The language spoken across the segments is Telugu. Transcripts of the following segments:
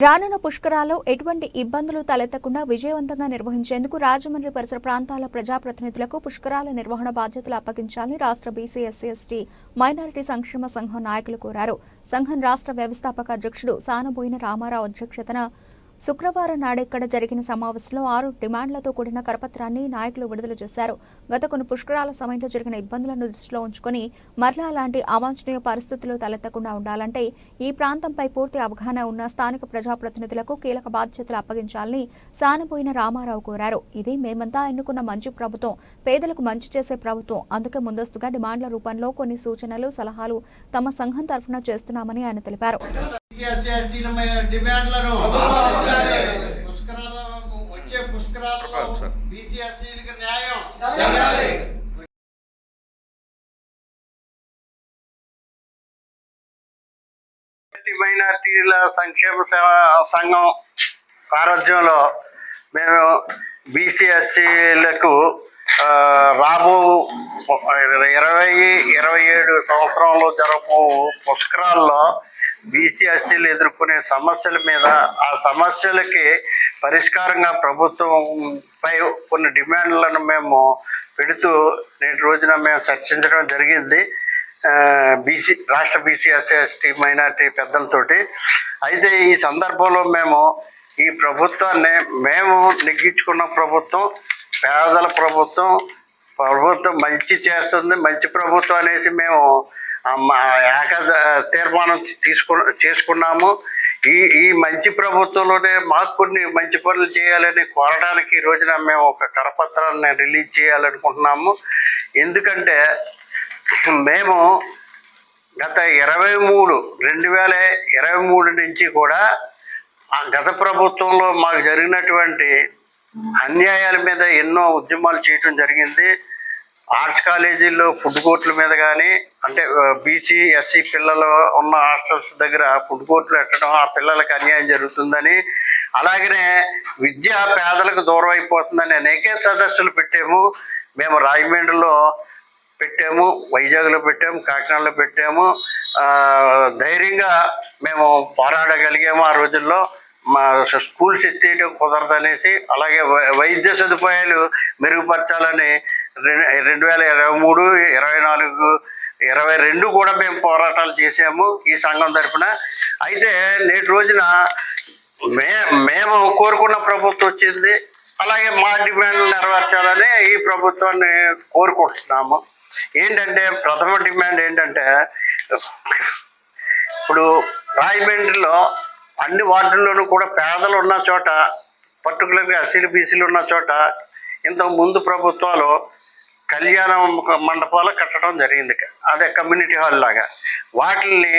రానున్న పుష్కరాల్లో ఎటువంటి ఇబ్బందులు తలెత్తకుండా విజయవంతంగా నిర్వహించేందుకు రాజమండ్రి పరిసర ప్రాంతాల ప్రజాప్రతినిధులకు పుష్కరాల నిర్వహణ బాధ్యతలు అప్పగించాలని రాష్ట్ర బీసీ ఎస్సీ ఎస్టీ మైనారిటీ సంక్షేమ సంఘం నాయకులు కోరారు. సంఘం రాష్ట్ర వ్యవస్థాపక అధ్యక్షుడు సానబోయిన రామారావు అధ్యక్షతన శుక్రవారం నాడెక్కడ జరిగిన సమావేశంలో ఆరు డిమాండ్లతో కూడిన కరపత్రాన్ని నాయకులు విడుదల చేశారు. గత కొన్ని పుష్కరాల సమయంలో జరిగిన ఇబ్బందులను దృష్టిలో ఉంచుకొని మరలా అలాంటి అవాంఛనీయ పరిస్థితులు తలెత్తకుండా ఉండాలంటే ఈ ప్రాంతంపై పూర్తి అవగాహన ఉన్న స్థానిక ప్రజాప్రతినిధులకు కీలక బాధ్యతలు అప్పగించాలని సానబోయిన రామారావు కోరారు. ఇది మేమంతా ఎన్నుకున్న మంచి ప్రభుత్వం పేదలకు మంచి చేసే ప్రభుత్వం. అందుకే ముందస్తుగా డిమాండ్ల రూపంలో కొన్ని సూచనలు సలహాలు తమ సంఘం తరఫున చేస్తున్నామని ఆయన తెలిపారు. ఎస్సీ ఎస్టీల డిమాండ్లను పుష్కరాల వచ్చే పుష్కరాలలో బీసీ ఎస్సీలకు న్యాయం ఎస్టీ మైనార్టీల సంక్షేమ సేవా సంఘం సారథ్యంలో మేము బీసీ ఎస్సీలకు రాబో ఇరవై ఇరవై ఏడు సంవత్సరంలో జరపు పుష్కరాల్లో బీసీ ఎస్సీలు ఎదుర్కొనే సమస్యల మీద ఆ సమస్యలకి పరిష్కారంగా ప్రభుత్వంపై కొన్ని డిమాండ్లను మేము పెడుతూ నేటి రోజున మేము చర్చించడం జరిగింది. బీసీ రాష్ట్ర బీసీ ఎస్సీ ఎస్టీ మైనార్టీ పెద్దలతోటి అయితే ఈ సందర్భంలో మేము ఈ ప్రభుత్వాన్ని మేము నెగ్గించుకున్న ప్రభుత్వం పేదల ప్రభుత్వం ప్రభుత్వం మంచి చేస్తుంది మంచి ప్రభుత్వం అనేసి మేము ఏక తీర్మానం తీసుకు చేసుకున్నాము. ఈ ఈ మంచి ప్రభుత్వంలోనే మాకు కొన్ని మంచి పనులు చేయాలని కోరడానికి ఈ రోజున మేము ఒక కరపత్రాన్ని రిలీజ్ చేయాలనుకుంటున్నాము. ఎందుకంటే మేము గత ఇరవై మూడు రెండు వేల ఇరవై మూడు నుంచి కూడా ఆ గత ప్రభుత్వంలో మాకు జరిగినటువంటి అన్యాయాల మీద ఎన్నో ఉద్యమాలు చేయటం జరిగింది. ఆర్ట్స్ కాలేజీల్లో ఫుడ్ కోర్టుల మీద కానీ అంటే బీసీ ఎస్సీ పిల్లలు ఉన్న హాస్టల్స్ దగ్గర ఫుడ్ కోర్టులు పెట్టడం ఆ పిల్లలకు అన్యాయం జరుగుతుందని అలాగనే విద్య పేదలకు దూరం అయిపోతుందని అనేక సదస్సులు పెట్టాము. మేము రాజమండ్రిలో పెట్టాము వైజాగ్లో పెట్టాము కాకినాడలో పెట్టాము. ధైర్యంగా మేము పోరాడగలిగాము ఆ రోజుల్లో. మా స్కూల్స్ ఎత్తేయడం కుదరదనేసి అలాగే వై- వైద్య సదుపాయాలు మెరుగుపరచాలని రెండు వేల ఇరవై మూడు ఇరవై నాలుగు ఇరవై రెండు కూడా మేము పోరాటాలు చేసాము ఈ సంఘం తరఫున అయితే నేటి రోజున మే మేము కోరుకున్న ప్రభుత్వం వచ్చింది. అలాగే మా డిమాండ్లు నెరవేర్చాలని ఈ ప్రభుత్వాన్ని కోరుకుంటున్నాము. ఏంటంటే ప్రథమ డిమాండ్ ఏంటంటే ఇప్పుడు రాజమండ్రిలో అన్ని వార్డుల్లోనూ కూడా పేదలు ఉన్న చోట పర్టికులర్గా ఎస్సీలు బీసీలు ఉన్న చోట ఇంతకు ముందు ప్రభుత్వాలు కళ్యాణ మండపాలు కట్టడం జరిగింది. అదే కమ్యూనిటీ హాల్ లాగా. వాటిని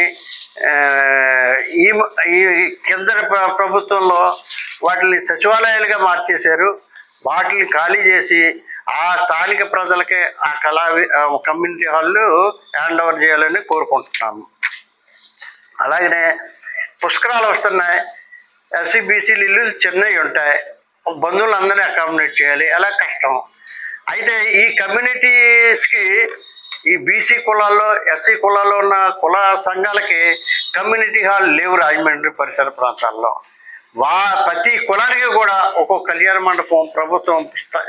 ఈ ఈ ప్రభుత్వంలో వాటిని సచివాలయాలుగా మార్చేశారు. వాటిని ఖాళీ చేసి ఆ స్థానిక ప్రజలకే ఆ కళా కమ్యూనిటీ హాల్ హ్యాండ్ ఓవర్ చేయాలని కోరుకుంటున్నాము. అలాగనే పుష్కరాలు వస్తున్నాయి. ఎస్సీ బీసీలు ఇల్లు చిన్నవి ఉంటాయి. బంధువులందరినీ అకామిడేట్ చేయాలి. అలా కష్టం? అయితే ఈ కమ్యూనిటీస్కి ఈ బీసీ కులాల్లో ఎస్సీ కులాల్లో ఉన్న కుల సంఘాలకి కమ్యూనిటీ హాల్ లేవు రాజమండ్రి పరిసర ప్రాంతాల్లో. వా ప్రతి కులానికి కూడా ఒక్కొక్క కళ్యాణ మండపం ప్రభుత్వం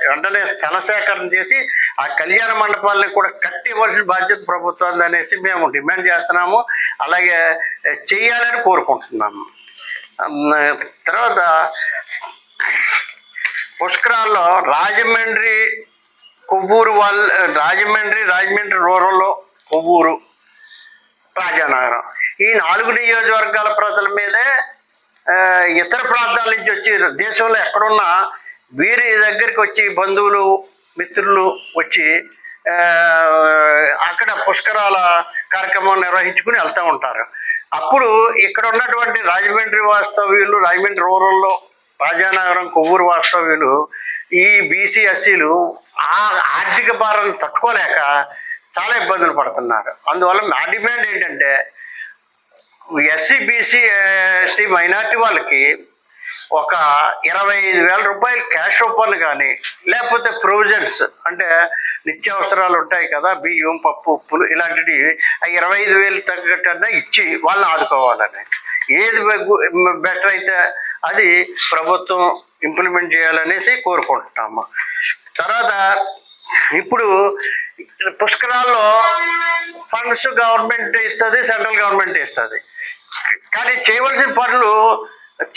వెంటనే స్థల సేకరణ చేసి ఆ కళ్యాణ మండపాలని కూడా కట్టివలసిన బాధ్యత ప్రభుత్వం అనేసి మేము డిమాండ్ చేస్తున్నాము. అలాగే చేయాలని చెయ్యాలని కోరుకుంటున్నాము తర్వాత పుష్కరాల్లో రాజమండ్రి కొవ్వూరు వాళ్ళ రాజమండ్రి రాజమండ్రి రూరల్లో కొవ్వూరు రాజానగరం. ఈ నాలుగు నియోజకవర్గాల ప్రజల మీదే ఇతర ప్రాంతాల నుంచి వచ్చి దేశంలో ఎక్కడున్నా వీరి దగ్గరికి వచ్చి బంధువులు మిత్రులు వచ్చి అక్కడ పుష్కరాల కార్యక్రమం నిర్వహించుకుని వెళ్తూ ఉంటారు. అప్పుడు ఇక్కడ ఉన్నటువంటి రాజమండ్రి వాస్తవ్యులు రాజమండ్రి రూరల్లో రాజానగరం కొవ్వూరు వాస్తవ్యులు ఈ బీసీ ఎస్సీలు ఆ ఆర్థిక భారాన్ని తట్టుకోలేక చాలా ఇబ్బందులు పడుతున్నారు. అందువల్ల నా డిమాండ్ ఏంటంటే ఎస్సీ బీసీ ఎస్టీ మైనార్టీ వాళ్ళకి ఒక ఇరవై ఐదు వేల రూపాయలు క్యాష్ రూపాయలు కానీ లేకపోతే ప్రొవిజన్స్ అంటే నిత్యావసరాలు ఉంటాయి కదా బియ్యం పప్పు ఉప్పులు ఇలాంటివి ఆ ఇరవై ఐదు వేలు తగ్గట్టన్నా ఇచ్చి వాళ్ళని ఆదుకోవాలని. ఏది బెటర్ అయితే అది ప్రభుత్వం ఇంప్లిమెంట్ చేయాలనేసి కోరుకుంటున్నాము. తర్వాత ఇప్పుడు పుష్కరాల్లో ఫండ్స్ గవర్నమెంట్ ఇస్తుంది సెంట్రల్ గవర్నమెంట్ ఇస్తుంది. కానీ చేయవలసిన పనులు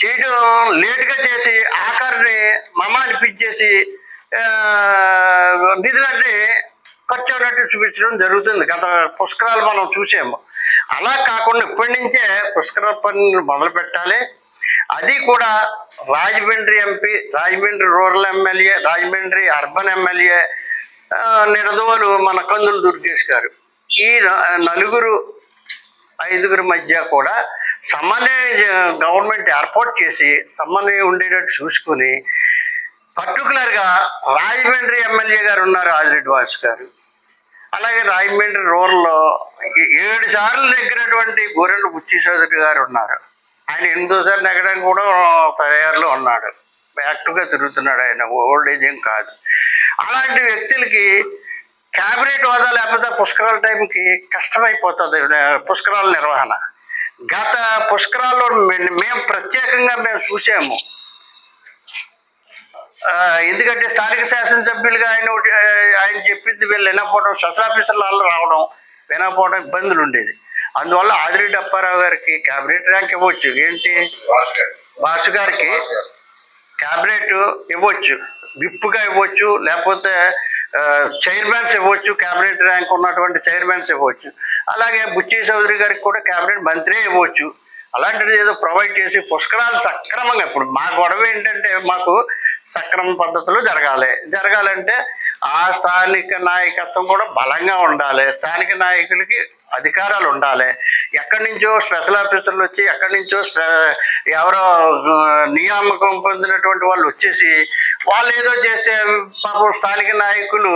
చేయడం లేట్గా చేసి ఆఖరిని మమ్మల్ని పిచ్చేసి నిధులన్నీ ఖర్చు అయినట్టు చూపించడం జరుగుతుంది. గత పుష్కరాలు మనం చూసాము. అలా కాకుండా ఇప్పటి నుంచే పుష్కర పనులు మొదలు పెట్టాలి అది కూడా Rajahmundry MP Rajahmundry rural MLA Rajahmundry urban MLA Nidadavolu మన కందులు దుర్గేష్ గారు. ఈ న- నలుగురు ఐదుగురి మధ్య కూడా సమన్వయ గవర్నమెంట్ ఏర్పాటు చేసి సమన్వయం ఉండేటట్టు చూసుకుని పర్టికులర్గా రాజమండ్రి ఎమ్మెల్యే గారు ఉన్నారు ఆదిరెడ్డి వాసు గారు. అలాగే రాజమండ్రి రూరల్లో ఏడు సార్లు దగ్గరటువంటి గొర్రెలు బుచ్చి చౌదరి గారు ఉన్నారు. ఆయన ఎనిమిదోసారి నెగ్గడానికి కూడా తయారులో ఉన్నాడు. యాక్టివ్గా తిరుగుతున్నాడు ఆయన. ఓల్డ్ ఏజ్ ఏం కాదు. అలాంటి వ్యక్తులకి క్యాబినెట్ హోదా లేకపోతే పుష్కరాల టైంకి కష్టమైపోతుంది. పుష్కరాల నిర్వహణ. గత పుష్కరాల్లో మేము ప్రత్యేకంగా మేము చూసాము. ఎందుకంటే స్థానిక శాసనసభ్యులుగా ఆయన ఒకటి- ఆయన చెప్పింది వీళ్ళు వినకపోవడం శస్త్రాఫీసర్ల వాళ్ళు రావడం వినకపోవడం ఇబ్బందులు ఉండేది. అందువల్ల ఆదిరెడ్డి అప్పారావు గారికి క్యాబినెట్ ర్యాంక్ ఇవ్వచ్చు. ఏంటి? బాసు గారికి క్యాబినెట్ ఇవ్వచ్చు. విప్పుగా ఇవ్వచ్చు. లేకపోతే చైర్మన్స్ ఇవ్వచ్చు. క్యాబినెట్ ర్యాంక్ ఉన్నటువంటి చైర్మన్స్ ఇవ్వచ్చు. అలాగే బుచ్చి చౌదరి గారికి కూడా క్యాబినెట్ మంత్రి ఇవ్వచ్చు. అలాంటిది ఏదో ప్రొవైడ్ చేసి పుష్కరాలు సక్రమంగా ఇప్పుడు మా గొడవ ఏంటంటే మాకు సక్రమ పద్ధతిలో జరగాలి. జరగాలంటే ఆ స్థానిక నాయకత్వం కూడా బలంగా ఉండాలి. స్థానిక నాయకులకి అధికారాలు ఉండాలి ఎక్కడి నుంచో స్పెషల్ ఆఫీసర్లు వచ్చి ఎక్కడి నుంచో ఎవరో నియామకం పొందినటువంటి వాళ్ళు వచ్చేసి వాళ్ళు ఏదో చేస్తే పాపం స్థానిక నాయకులు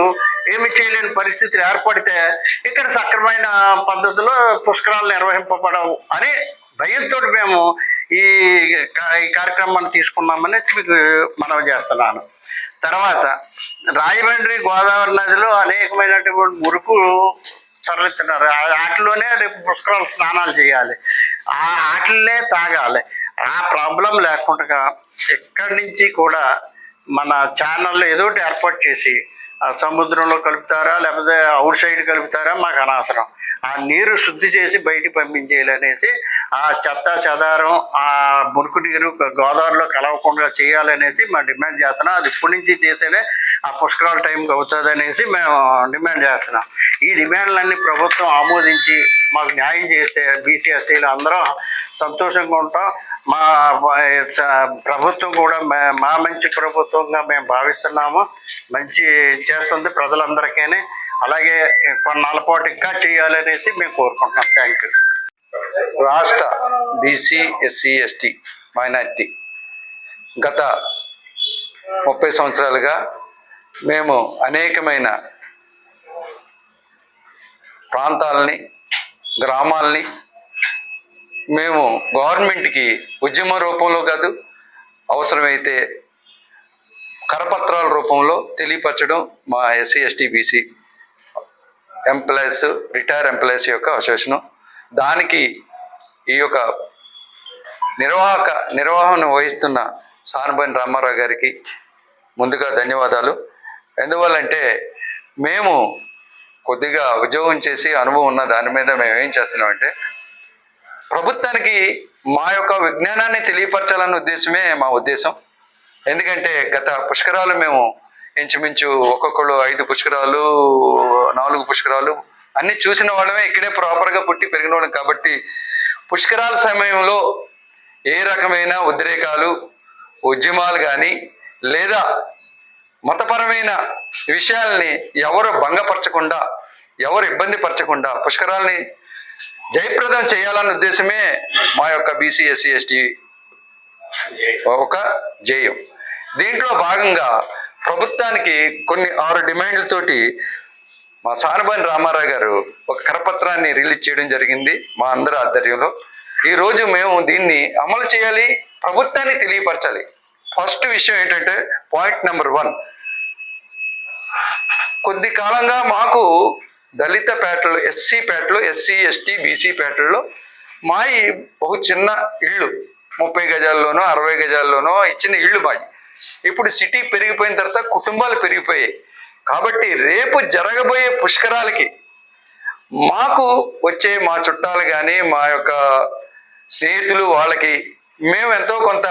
ఏమి చేయలేని పరిస్థితులు ఏర్పడితే ఇక్కడ సక్రమైన పద్ధతిలో పుష్కరాలు నిర్వహింపబడవు అని భయంతో మేము ఈ ఈ కార్యక్రమాన్ని తీసుకున్నామని మీకు మనవి చేస్తున్నాను. తర్వాత రాజమండ్రి గోదావరి నదిలో అనేకమైనటువంటి మురుకు తరలిస్తున్నారు. ఆ ఆటలోనే రేపు పుష్కరాలు స్నానాలు చేయాలి. ఆ ఆటలే తాగాలి. ఆ ప్రాబ్లం లేకుండా ఎక్కడి నుంచి కూడా మన ఛానల్లో ఏదో ఒకటి ఏర్పాటు చేసి ఆ సముద్రంలో కలుపుతారా లేకపోతే అవుట్ సైడ్ కలుపుతారా మాకు అనవసరం. ఆ నీరు శుద్ధి చేసి బయటికి పంపించేయాలనేసి ఆ చెత్త చెదారం ఆ మురుకు నీరు గోదావరిలో కలవకుండా చేయాలనేసి మేము డిమాండ్ చేస్తున్నాం. అది ఇప్పటి నుంచి చేస్తేనే ఆ పుష్కరాల టైంకి అవుతుంది అనేసి మేము డిమాండ్ చేస్తున్నాం. ఈ డిమాండ్లన్నీ ప్రభుత్వం ఆమోదించి మాకు న్యాయం చేస్తే బీసీఎస్సీలు అందరం సంతోషంగా ఉంటాం. మా ప్రభుత్వం కూడా మా మంచి ప్రభుత్వంగా మేము భావిస్తున్నాము. మంచి చేస్తుంది ప్రజలందరికీ అలాగే కొన్నాళ్ళ పాటు ఇంకా చేయాలనేసి మేము కోరుకుంటున్నాం. Thank you. రాష్ట్ర బీసీ ఎస్సీ ఎస్టీ మైనార్టీ. గత ముప్పై సంవత్సరాలుగా మేము అనేకమైన ప్రాంతాలని గ్రామాలని మేము గవర్నమెంట్కి ఉద్యమ రూపంలో కాదు అవసరమైతే కరపత్రాల రూపంలో తెలియపరచడం మా SC ST BC employees retire employees యొక్క అసోసియేషను దానికి ఈ యొక్క నిర్వాహక నిర్వహణ వహిస్తున్న సానబని రామారావు గారికి ముందుగా ధన్యవాదాలు. ఎందువల్లంటే మేము కొద్దిగా ఉద్యోగం చేసి అనుభవం ఉన్న దాని మీద మేము ఏం చేస్తున్నామంటే ప్రభుత్వానికి మా యొక్క విజ్ఞానాన్ని తెలియపరచాలన్న ఉద్దేశమే మా ఉద్దేశం. ఎందుకంటే గత పుష్కరాలు మేము ఇంచుమించు ఒక్కొక్కరు ఐదు పుష్కరాలు నాలుగు పుష్కరాలు అన్నీ చూసిన వాళ్ళమే ఇక్కడే ప్రాపర్గా పుట్టి పెరిగిన వాళ్ళం కాబట్టి పుష్కరాల సమయంలో ఏ రకమైన ఉద్రేకాలు ఉద్యమాలు కానీ లేదా మతపరమైన విషయాల్ని ఎవరు భంగపరచకుండా ఎవరు ఇబ్బంది పరచకుండా పుష్కరాల్ని జయప్రదం చేయాలన్న ఉద్దేశమే మా యొక్క బీసీ ఎస్సీ ఎస్టీ ఒక జేయం దీంట్లో భాగంగా ప్రభుత్వానికి కొన్ని ఆరు డిమాండ్లతోటి మా సానుభాని రామారావు గారు ఒక కరపత్రాన్ని రిలీజ్ చేయడం జరిగింది మా అందరి ఆధ్వర్యంలో. ఈరోజు మేము దీన్ని అమలు చేయాలి ప్రభుత్వాన్ని తెలియపరచాలి. ఫస్ట్ విషయం ఏంటంటే పాయింట్ నెంబర్ వన్. కొద్ది కాలంగా మాకు దళిత పేటలు ఎస్సీ పేటలు ఎస్సీ ఎస్టీ బీసీ పేటల్లో మాయి ఒక చిన్న ఇళ్ళు. ముప్పై గజాల్లోనో అరవై గజాల్లోనో ఇచ్చిన ఇళ్ళు మాయి. ఇప్పుడు సిటీ పెరిగిపోయిన తర్వాత కుటుంబాలు పెరిగిపోయాయి. కాబట్టి రేపు జరగబోయే పుష్కరాలకి మాకు వచ్చే మా చుట్టాలు కానీ మా యొక్క స్నేహితులు వాళ్ళకి మేము ఎంతో కొంత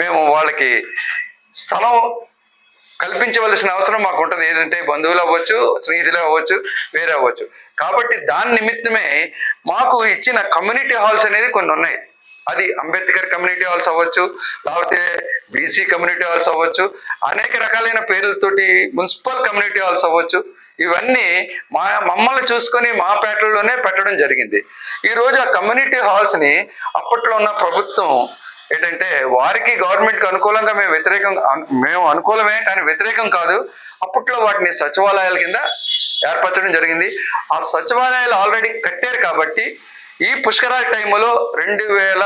మేము వాళ్ళకి స్థలం కల్పించవలసిన అవసరం మాకు ఉంటుంది. ఏంటంటే బంధువులు అవ్వచ్చు స్నేహితులు అవ్వచ్చు వేరే అవ్వచ్చు. కాబట్టి దాని నిమిత్తమే మాకు ఇచ్చిన కమ్యూనిటీ హాల్స్ అనేది కొన్ని ఉన్నాయి. అది అంబేద్కర్ కమ్యూనిటీ హాల్స్ అవ్వచ్చు లేకపోతే బీసీ కమ్యూనిటీ హాల్స్ అవ్వచ్చు అనేక రకాలైన పేర్లతోటి మున్సిపల్ కమ్యూనిటీ హాల్స్ అవ్వచ్చు. ఇవన్నీ మా మమ్మల్ని చూసుకొని మా పేటల్లోనే పెట్టడం జరిగింది. ఈరోజు ఆ కమ్యూనిటీ హాల్స్ని అప్పట్లో ఉన్న ప్రభుత్వం ఏంటంటే వారికి గవర్నమెంట్కి అనుకూలంగా మేము వ్యతిరేకం మేము అనుకూలమే కానీ వ్యతిరేకం కాదు. అప్పట్లో వాటిని సచివాలయాల కింద ఏర్పరచడం జరిగింది. ఆ సచివాలయాలు ఆల్రెడీ కట్టారు కాబట్టి ఈ పుష్కరాల టైంలో రెండు వేల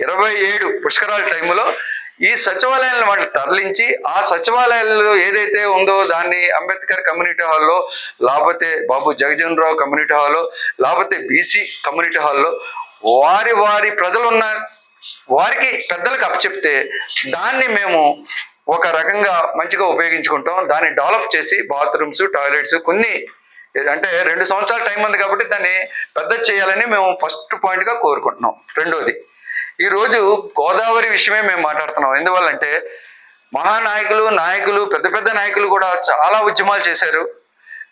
ఇరవై ఏడు పుష్కరాల టైంలో ఈ సచివాలయాలను వాళ్ళు తరలించి ఆ సచివాలయాల్లో ఏదైతే ఉందో దాన్ని అంబేద్కర్ కమ్యూనిటీ హాల్లో లేకపోతే బాబు జగజన్ రావు కమ్యూనిటీ హాల్లో లేకపోతే బీసీ కమ్యూనిటీ హాల్లో వారి వారి ప్రజలున్న వారికి పెద్దలకు అప్పచెప్తే దాన్ని మేము ఒక రకంగా మంచిగా ఉపయోగించుకుంటాం. దాన్ని డెవలప్ చేసి బాత్రూమ్స్ టాయిలెట్స్ కొన్ని అంటే రెండు సంవత్సరాల టైం ఉంది కాబట్టి దాన్ని పెద్ద చేయాలని మేము ఫస్ట్ పాయింట్గా కోరుకుంటున్నాం. రెండోది ఈరోజు గోదావరి విషయమే మేము మాట్లాడుతున్నాం. ఎందువల్లంటే మహానాయకులు నాయకులు పెద్ద పెద్ద నాయకులు కూడా చాలా ఉద్యమాలు చేశారు.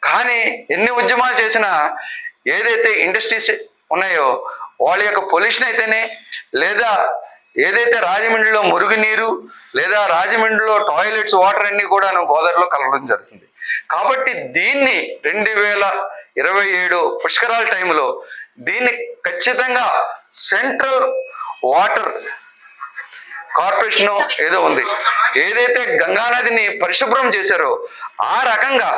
కానీ ఎన్ని ఉద్యమాలు చేసినా ఏదైతే ఇండస్ట్రీస్ ఉన్నాయో వాళ్ళ యొక్క పొల్యూషన్ అయితేనే లేదా ఏదైతే రాజమండ్రిలో మురుగునీరు లేదా రాజమండ్రిలో టాయిలెట్స్ వాటర్ అన్నీ కూడా గోదావరిలో కలవడం జరుగుతుంది. కాబట్టి దీన్ని రెండు వేల ఇరవై ఏడు పుష్కరాల టైంలో దీన్ని ఖచ్చితంగా సెంట్రల్ వాటర్ కార్పొరేషన్ ఏదో ఉంది. ఏదైతే గంగానదిని పరిశుభ్రం చేశారో ఆ రకంగా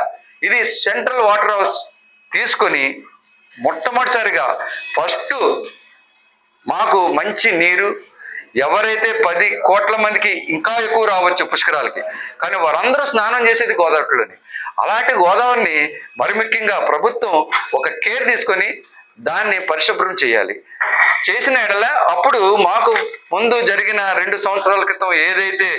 ఇది సెంట్రల్ వాటర్ హౌస్ తీసుకొని మొట్టమొదటిసారిగా ఫస్ట్ మాకు మంచి నీరు ఎవరైతే పది కోట్ల మందికి ఇంకా ఎక్కువ రావచ్చు పుష్కరాలకి. కానీ వారందరూ స్నానం చేసేది గోదావరిలోనే. అలాంటి గోదావరిని మరి ముఖ్యంగా ప్రభుత్వం ఒక కేర్ తీసుకొని దాన్ని పరిశుభ్రం చేయాలి. చేసిన ఎడల అప్పుడు మాకు ముందు జరిగిన రెండు సంవత్సరాల క్రితం ఏదైతే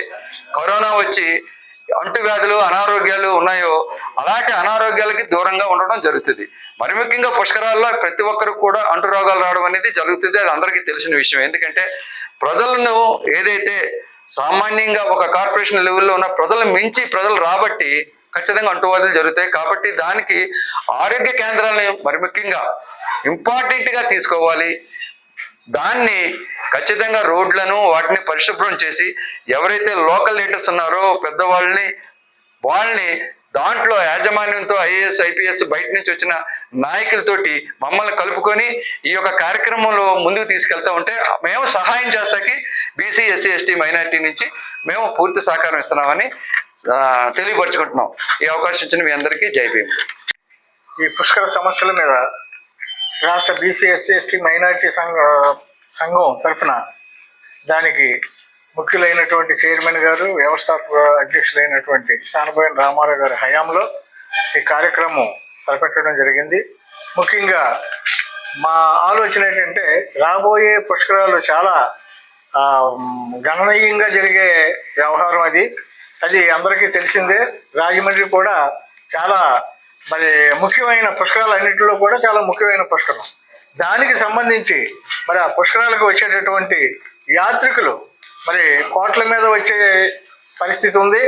కరోనా వచ్చి అంటువ్యాధులు అనారోగ్యాలు ఉన్నాయో అలాంటి అనారోగ్యాలకి దూరంగా ఉండడం జరుగుతుంది. మరి ముఖ్యంగా పుష్కరాల్లో ప్రతి ఒక్కరు కూడా అంటు రోగాలు రావడం అనేది జరుగుతుంది. అది అందరికీ తెలిసిన విషయం. ఎందుకంటే ప్రజలను ఏదైతే సామాన్యంగా ఒక కార్పొరేషన్ లెవెల్లో ఉన్న ప్రజలను మించి ప్రజలు రాబట్టి ఖచ్చితంగా అంటువ్యాధులు జరుగుతాయి. కాబట్టి దానికి ఆరోగ్య కేంద్రాలను మరి ముఖ్యంగా ఇంపార్టెంట్గా తీసుకోవాలి. దాన్ని ఖచ్చితంగా రోడ్లను వాటిని పరిశుభ్రం చేసి ఎవరైతే లోకల్ లీడర్స్ ఉన్నారో పెద్దవాళ్ళని వాళ్ళని దాంట్లో యాజమాన్యంతో ఐఏఎస్ ఐపీఎస్ బయట నుంచి వచ్చిన నాయకులతోటి మమ్మల్ని కలుపుకొని ఈ యొక్క కార్యక్రమంలో ముందుకు తీసుకెళ్తా ఉంటే మేము సహాయం చేస్తాకి బీసీ ఎస్సీ ఎస్టీ మైనార్టీ నుంచి మేము పూర్తి సహకారం ఇస్తున్నామని తెలియపరుచుకుంటున్నాం. ఈ అవకాశం ఇచ్చిన మీ అందరికీ జైపీఎం ఈ పుష్కర సమస్యల మీద రాష్ట్ర బీసీ ఎస్సీ ఎస్టీ మైనారిటీ సంఘ సంఘం తరపున దానికి ముఖ్యులైనటువంటి చైర్మన్ గారు వ్యవస్థాపక అధ్యక్షులైనటువంటి సానబోయిన రామారావు గారి హయాంలో ఈ కార్యక్రమం తలపెట్టడం జరిగింది. ముఖ్యంగా మా ఆలోచన ఏంటంటే రాబోయే పుష్కరాలు చాలా గణనీయంగా జరిగే వ్యవహారం అది. అది అందరికీ తెలిసిందే. రాజమండ్రి కూడా చాలా మరి ముఖ్యమైన పుష్కరాలన్నింటిలో కూడా చాలా ముఖ్యమైన పుష్కరం. దానికి సంబంధించి మరి ఆ పుష్కరాలకు వచ్చేటటువంటి యాత్రికులు మరి కోట్ల మీద వచ్చే పరిస్థితి ఉంది.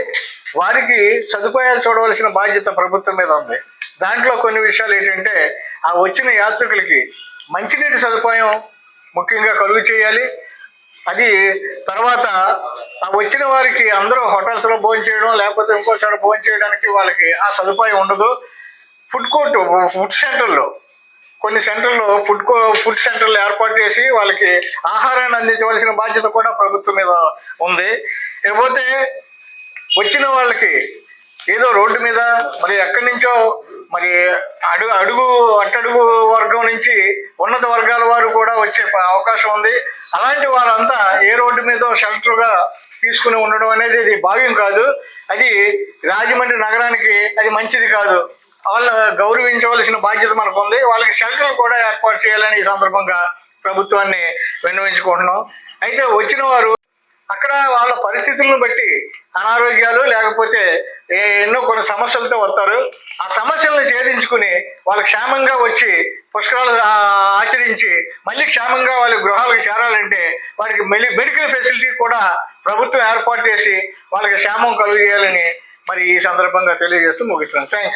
వారికి సదుపాయాలు చూడవలసిన బాధ్యత ప్రభుత్వం మీద ఉంది. దాంట్లో కొన్ని విషయాలు ఏంటంటే ఆ వచ్చిన యాత్రికులకి మంచినీటి సదుపాయం ముఖ్యంగా కలుగు చేయాలి. అది తర్వాత వచ్చిన వారికి అందరూ హోటల్స్లో భోజనం చేయడం లేకపోతే ఇంకో చోట భోజనం చేయడానికి వాళ్ళకి ఆ సదుపాయం ఉండదు. ఫుడ్ కోర్ట్ ఫుడ్ సెంటర్లో కొన్ని సెంటర్లో ఫుడ్ కో ఫుడ్ సెంటర్లు ఏర్పాటు చేసి వాళ్ళకి ఆహారాన్ని అందించవలసిన బాధ్యత కూడా ప్రభుత్వం మీద ఉంది. లేకపోతే వచ్చిన వాళ్ళకి ఏదో రోడ్డు మీద మరి ఎక్కడి నుంచో మరి అడుగు అడుగు అట్టడుగు వర్గం నుంచి ఉన్నత వర్గాల వారు కూడా వచ్చే ప- అవకాశం ఉంది. అలాంటి వారంతా ఏ రోడ్డు మీద షెల్టర్గా తీసుకుని ఉండడం అనేది ఇది భావ్యం కాదు. అది రాజమండ్రి నగరానికి అది మంచిది కాదు. వాళ్ళ గౌరవించవలసిన బాధ్యత మనకు ఉంది వాళ్ళకి షెల్టర్ కూడా ఏర్పాటు చేయాలని ఈ సందర్భంగా ప్రభుత్వాన్ని విన్నవించుకుంటున్నాం. అయితే వచ్చిన వారు అక్కడ వాళ్ళ పరిస్థితులను బట్టి అనారోగ్యాలు లేకపోతే ఎన్నో కొన్ని సమస్యలతో వస్తారు. ఆ సమస్యలను ఛేదించుకుని వాళ్ళు క్షేమంగా వచ్చి పుష్కరాలు ఆచరించి మళ్ళీ క్షేమంగా వాళ్ళ గృహాలకు చేరాలంటే వారికి మళ్ళీ మెడికల్ ఫెసిలిటీ కూడా ప్రభుత్వం ఏర్పాటు చేసి వాళ్ళకి క్షేమం కలుగజేయాలని మరి ఈ సందర్భంగా తెలియజేస్తూ ముగిస్తున్నాను. థ్యాంక్